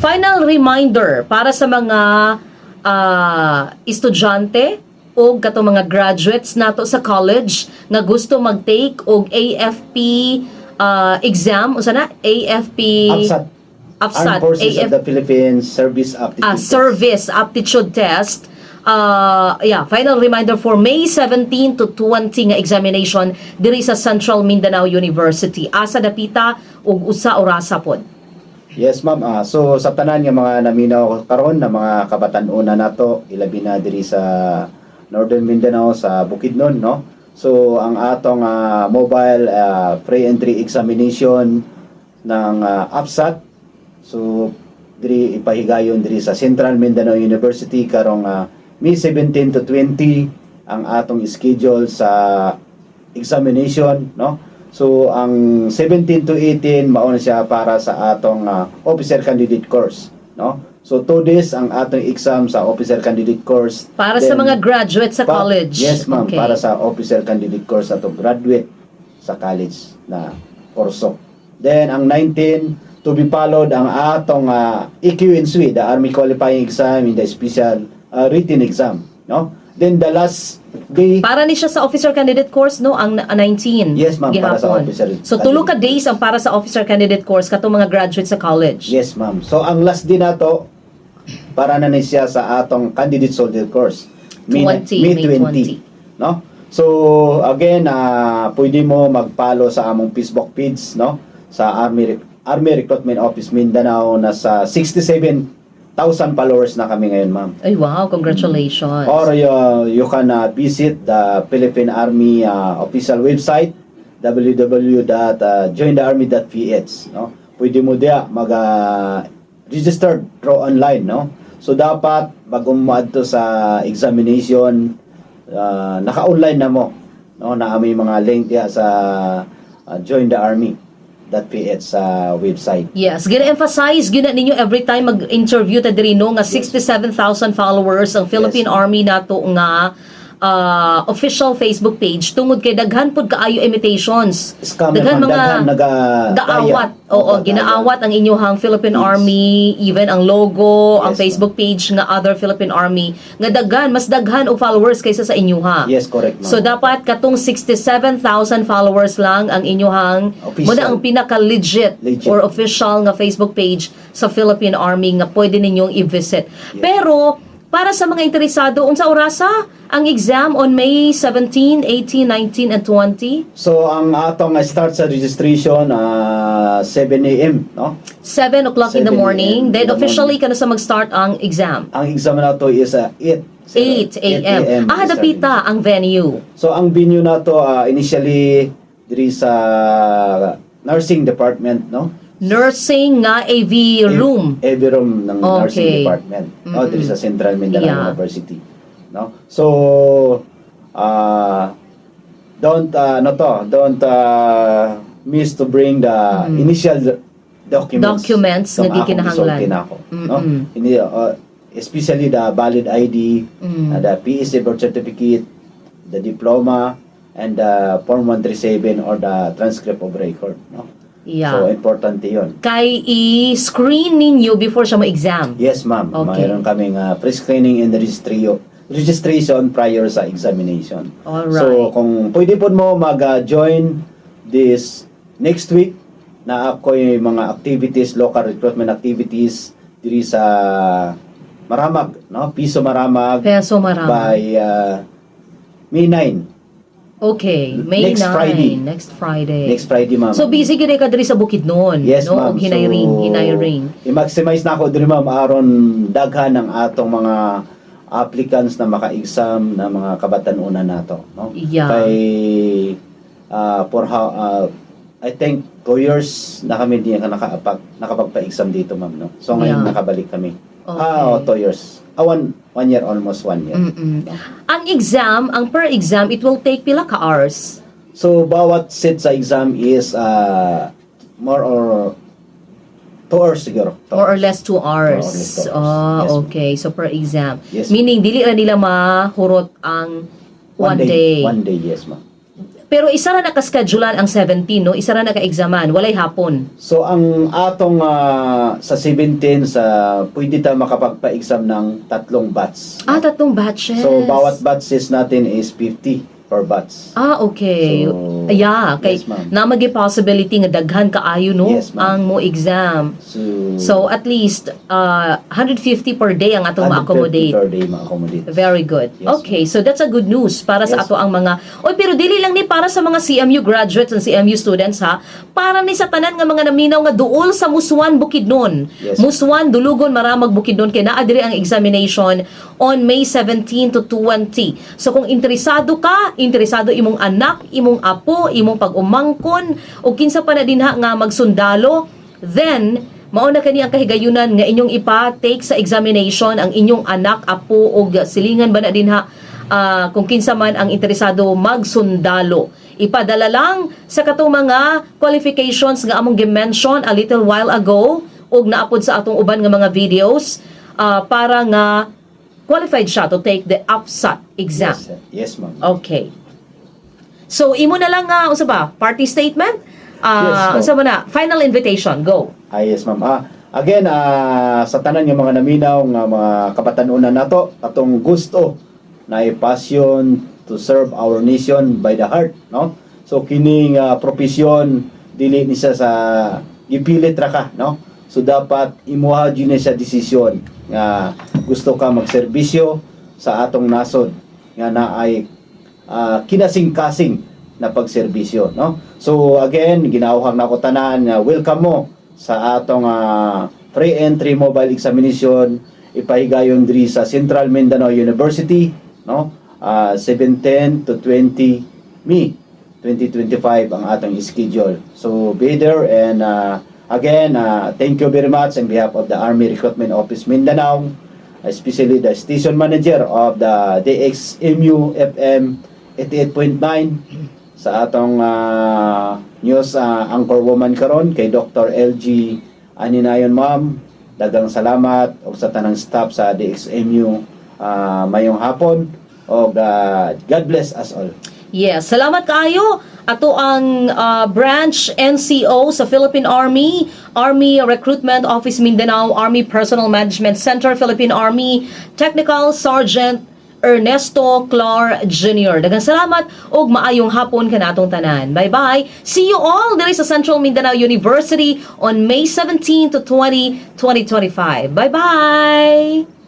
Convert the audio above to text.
Final reminder para sa mga ah, estudyante o kato mga graduates nato sa college nga gusto mag-take og AFP ah, exam usa na AFP AFSAT. AFSAT, Armed Forces AF of the Philippines Service Aptitude. ah, Test. service aptitude test. Uh, yeah, final reminder for May 17 to 20 nga examination diri sa Central Mindanao University. Asa dapita ug usa orasa pod. Yes, ma'am. Ah, so sa tanan nga mga naminaw karon na mga kabatan-una nato, ilabi na diri sa Northern Mindanao sa Bukidnon, no? So ang atong ah, mobile ah, free entry examination ng ah, APSAT so diri ipahigayon diri sa Central Mindanao University karong ah, May 17 to 20 ang atong schedule sa examination, no? So ang 17 to 18 mao na siya para sa atong ah, officer candidate course, no? So two days ang atong exam sa officer candidate course. Para sa Then, mga graduate sa pa- college. Yes, ma'am, Okay. para sa officer candidate course ato graduate sa college na kurso. Then ang 19 to be followed ang atong ah, EQ&SWE, the Army Qualifying Exam in the Special ah, Written Exam, no? Then the last day Para ni siya sa officer candidate course no ang na- 19. Yes, ma'am, para sa officer So tulo ka days ang para sa officer candidate course katong mga graduate sa college. Yes, ma'am. So ang last din nato para na ni siya sa atong candidate soldier course. 20, May May 20, no? So again, ah pwede mo mag-follow sa among Facebook page, no? Sa Army Army Recruitment Office Mindanao na sa 67,000 followers na kami ngayon, ma'am. Ay wow, congratulations. Or you, you can uh, visit the Philippine Army uh, official website www.jointhearmy.ph no? Pwede mo dia mag uh, register through online no? So dapat bago mo adto sa examination uh, naka-online na mo no? Na may mga link diya sa uh, join the army.ph sa website Yes, gina-emphasize gina ninyo every time mag-interview ta diri no nga 67,000 followers ang Philippine Yes. Army nato nga ah, official Facebook page tungod kay daghan pud kaayo imitations. scammer Daghan mga daghan naga gaawat. Oo, ginaawat ang inyong Philippine Yes. Army, even ang logo, ang Yes, Facebook page nga other Philippine Army nga daghan mas daghan og followers kaysa sa inyuha. yes correct ma'am. So dapat katong 67,000 followers lang ang inyuhang Official. mo na ang pinaka legit, Legit. or official nga Facebook page sa Philippine Army nga pwede ninyong i-visit. Yes. Pero para sa mga interesado unsa orasa ang exam on May 17, 18, 19 and 20? So ang atong start sa registration uh, 7 AM no. 7 o'clock in the 7 morning. a.m. Then in the officially kano sa mag-start ang exam? Ang exam na to is uh, 8 8 a.m. Ah, is dapita ang venue. So ang venue na to uh, initially diri sa nursing department no. Nursing nga AV room. Every room ng Okay. nursing department no diri Mm-mm. sa Central Mindanao Yeah. University no. So uh don't uh, no to don't uh, miss to bring the Mm. initial documents Documents Itong di kinahanglan. na ako, no? Mm-mm. Hindi, uh, especially the valid ID, Mm. uh, the PSA birth certificate, the diploma, and the Form 137 or the transcript of record. No? Yeah. So, importante yon. kay i-screen ninyo before siya mo-exam. Yes, ma'am. Okay. Mayroon kaming uh, pre-screening and registry registration prior sa examination. Alright. So, kung pwede po mo mag-join this next week na ako yung mga activities, local recruitment activities diri sa Maramag, no? Piso Maramag Peso marami. by uh, May 9, Okay, May Next 9. Friday. Next Friday. next Friday, ma'am. So busy gid ka diri sa Bukidnon, Yes, no? ma'am. Og hinayring, So, hinayring. I-maximize na ako diri ma'am aron daghan ang atong mga applicants na maka-exam na mga kabatan-una nato, no? Yeah. Kay uh, for how uh, I think two years na kami di nakapag nakapagpa-exam dito, ma'am, no? So ngayon Yeah. nakabalik kami. Ah, oh, two years. Ah, one, one year, almost one year. Mm-mm. Ang exam, ang per exam, it will take pila ka hours. So, bawat set sa exam is uh, more or two hours siguro. Two More or hours. less two hours. More or less two hours. Ah, Yes. okay. So per exam. Yes. Meaning, dili na nila mahurot ang one, day. One day, yes, ma'am. Pero isa ra nakaschedulean ang 17 no, isa ra naka-examan, walay hapon. So ang atong ah, sa 17 sa pwede ta makapagpa-exam ng tatlong batch. Ah, tatlong batches. So bawat batches natin is 50 per batch. Ah, okay. So, yeah, kay yes, na magi possibility nga daghan kaayo no Yes, ang mo exam. So, So at least uh, 150 per day ang atong 150 ma-accommodate. per day ma-accommodate. Very good. Yes, okay, so that's a good news para sa Yes, ato ang mga Oy, pero dili lang ni para sa mga CMU graduates and CMU students ha. Para ni sa tanan nga mga naminaw nga duol sa Muswan Bukidnon. Yes. Muswan Dulugon Maramag Bukidnon kay naa diri ang examination on May 17 to 20. So kung interesado ka, interesado imong anak, imong apo, imong pag-umangkon o kinsa pa na dinha nga magsundalo, then mao na kani ang kahigayunan nga inyong ipa-take sa examination ang inyong anak, apo o silingan ba na dinha ah, kung kinsa man ang interesado magsundalo. Ipadala lang sa katong mga qualifications nga among gimension a little while ago ug naapod sa atong uban nga mga videos ah, para nga qualified siya to take the APSAT exam. Yes, sir. yes ma'am. Okay. So imo na lang nga unsa ba? Party statement? Ah, Yes, mo na? Final invitation. Go. Ah, yes, ma'am. Ah, again, ah, sa tanan yung mga naminaw nga mga kabatanunan nato, atong gusto na passion to serve our nation by the heart, no? So kining ah, profesyon dili ni siya sa gipilit ra ka, no? So dapat imuha gyud ni siya desisyon nga gusto ka magserbisyo sa atong nasod nga naay ah, kinasing-kasing na pagserbisyo no? So again ginauhang nako tanan nga welcome mo sa atong ah, free entry mobile examination ipahigayon diri sa Central Mindanao University no? Ah, 710 to 20 May 2025 ang atong schedule. So be there and ah, again ah, thank you very much on behalf of the Army Recruitment Office Mindanao especially the station manager of the DXMU FM 88.9 sa atong ah, news ah, anchor woman karon kay Dr. LG Aninayon ma'am dagang salamat og sa tanang staff sa DXMU ah, mayong hapon og ah, God bless us all Yes, salamat kaayo. Ato ang ah, branch NCO sa Philippine Army, Army Recruitment Office Mindanao, Army Personnel Management Center, Philippine Army, Technical Sergeant Ernesto Clar Jr. Daghang salamat ug maayong hapon kanatong tanan. Bye-bye. See you all diri sa Central Mindanao University on May 17 to 20, 2025. Bye-bye.